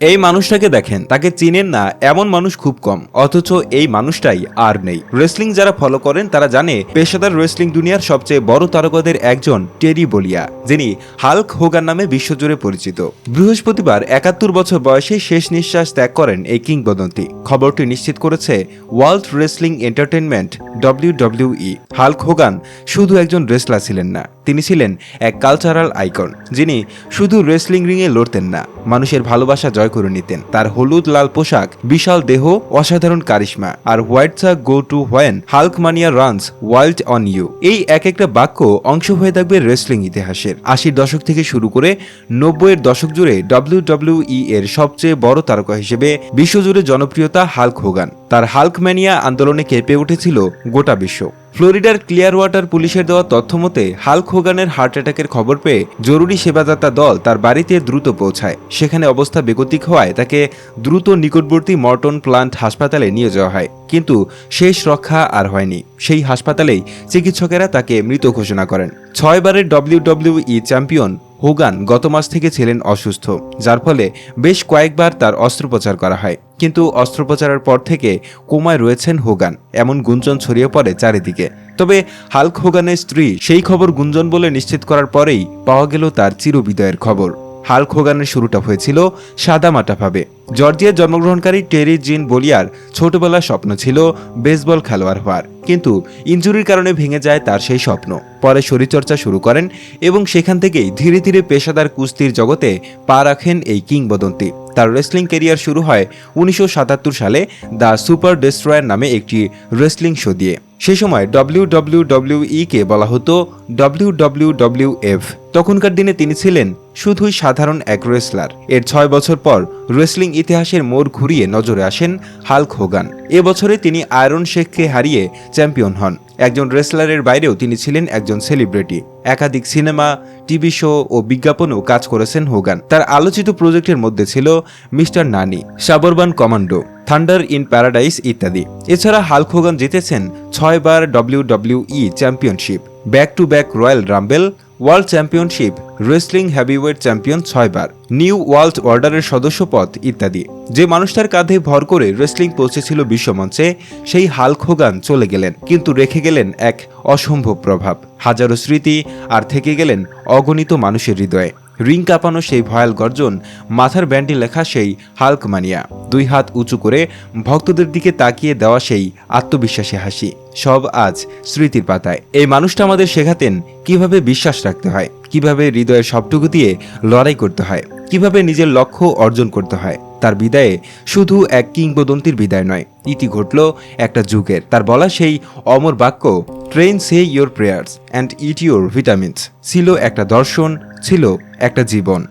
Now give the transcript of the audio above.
এই মানুষটাকে দেখেন, তাকে চিনেন না, এমন মানুষ খুব কম, অথচ এই মানুষটাই আর নেই। রেসলিং যারা ফলো করেন, তারা জানে পেশাদার রেসলিং দুনিয়ার সবচেয়ে বড় তারকাদের একজন টেরি বলিয়া, যিনি হাল্ক হোগান নামে বিশ্বজুড়ে পরিচিত। বৃহস্পতিবার একাত্তর বছর বয়সে শেষ নিঃশ্বাস ত্যাগ করেন এই কিংবদন্তি। খবরটি নিশ্চিত করেছে world wrestling entertainment WWE Hulk Hogan শুধু একজন রেসলার ছিলেন না, তিনি ছিলেন এক কালচারাল আইকন যিনি শুধু রেসলিং রিংয়ে লড়তেন না, মানুষের ভালোবাসা জয় করে নিতেন। তার হলুদ লাল পোশাক, বিশাল দেহ, অসাধারণ কারিশমা। আর what are go to when Hulk mania runs, wild on you. এই এক একটা বাক্য অংশ হয়ে থাকবে রেসলিং ইতিহাসের। আশির দশক থেকে শুরু করে নব্বইয়ের দশক জুড়ে ডব্লিউডব্লিউই এর সবচেয়ে বড় তারকা হিসেবে বিশ্বজুড়ে জনপ্রিয়তা হাল্ক হোগান। তার হাল্ক ম্যানিয়া আন্দোলনে কেঁপে উঠেছিল গোটা বিশ্ব। ফ্লোরিডার ক্লিয়ার ওয়াটার পুলিশের দেওয়া তথ্য মতে, হাল্ক হোগানের হার্ট অ্যাটাকের খবর পেয়ে জরুরি সেবাদাতা দল তার বাড়িতে দ্রুত পৌঁছায়। সেখানে অবস্থা বেগতিক হওয়ায় তাকে দ্রুত নিকটবর্তী মর্টন প্লান্ট হাসপাতালে নিয়ে যাওয়া হয়। কিন্তু শেষ রক্ষা আর হয়নি। সেই হাসপাতালেই চিকিৎসকেরা তাকে মৃত ঘোষণা করেন। ছয়বারের ডব্লিউডব্লিউই চ্যাম্পিয়ন হোগান গত মাস থেকে ছিলেন অসুস্থ, যার ফলে বেশ কয়েকবার তার অস্ত্রোপচার করা হয়। কিন্তু অস্ত্রোপচারের পর থেকে কোমায় রয়েছেন হোগান, এমন গুঞ্জন ছড়িয়ে পড়ে চারিদিকে। তবে হাল্ক হোগানের স্ত্রী সেই খবর গুঞ্জন বলে নিশ্চিত করার পরেই পাওয়া গেল তার চিরবিদয়ের খবর। হাল্ক হোগানের শুরুটা হয়েছিল সাদামাটাভাবে। জর্জিয়ার জন্মগ্রহণকারী টেরি জিন বলিয়ার ছোটবেলার স্বপ্ন ছিল বেসবল খেলোয়াড় হওয়ার। কিন্তু ইনজুরির কারণে ভেঙে যায় তার সেই স্বপ্ন। পরে শরীরচর্চা শুরু করেন এবং সেখান থেকেই ধীরে ধীরে পেশাদার কুস্তির জগতে পা রাখেন এই কিংবদন্তি। তার রেসলিং কেরিয়ার শুরু হয় উনিশশো সাতাত্তর সালে দ্য সুপার ডেস্ট্রয়ার নামে একটি রেসলিং শো দিয়ে। সে সময় ডব্লিউ ডব্লিউ ডব্লিউ কে বলা হতো ডব্লিউ ডব্লিউ ডব্লিউ এফ তখনকার দিনে তিনি ছিলেন শুধুই সাধারণ এক রেসলার। এর ছয় বছর পর রেসলিং ইতিহাসের মোড় ঘুরিয়ে নজরে আসেন হাল্ক হোগান। এবছরে তিনি আয়রন শেখকে হারিয়ে চ্যাম্পিয়ন হন। একজন রেসলারের বাইরেও তিনি ছিলেন একজন সেলিব্রিটি। একাধিক সিনেমা, টিভি শো ও বিজ্ঞাপনেও কাজ করেছেন হোগান। তার আলোচিত প্রজেক্টের মধ্যে ছিল Mister Nanny, Suburban Commando, Thunder in Paradise ইত্যাদি। এছাড়া হাল্ক হোগান জিতেছেন ছয়বার WWE championship, back to back Royal Rumble, world championship wrestling heavyweight champion ছয়বার, নিউ ওয়ার্ল্ড অর্ডারের সদস্য পদ ইত্যাদি। যে মানুষটার কাঁধে ভর করে রেসলিং পৌঁছেছিল বিশ্বমঞ্চে, সেই হাল খোগান চলে গেলেন, কিন্তু রেখে গেলেন এক অসম্ভব প্রভাব। হাজারো স্মৃতি আর থেকে গেলেন অগণিত মানুষের হৃদয়ে। রিং কাঁপানো সেই ভয়াল গর্জন, মাথার ব্যান্ডে লেখা সেই হাল্ক মানিয়া দুই হাত উঁচু করে ভক্তদের দিকে তাকিয়ে দেওয়া সেই আত্মবিশ্বাসী হাসি। সব আজ স্মৃতির পাতায়। এই মানুষটা আমাদের শেখাতেন কীভাবে বিশ্বাস রাখতে হয়, কীভাবে হৃদয়ের সবটুকু দিয়ে লড়াই করতে হয়, কীভাবে নিজের লক্ষ্য অর্জন করতে হয়। তার বিদায়ে শুধু এক কিংবদন্তির বিদায় নয়, ইতি ঘটল একটা যুগের। তার বলা সেই অমর বাক্য train say your prayers and eat your vitamins ছিল একটা দর্শন ছিল একটা জীবন।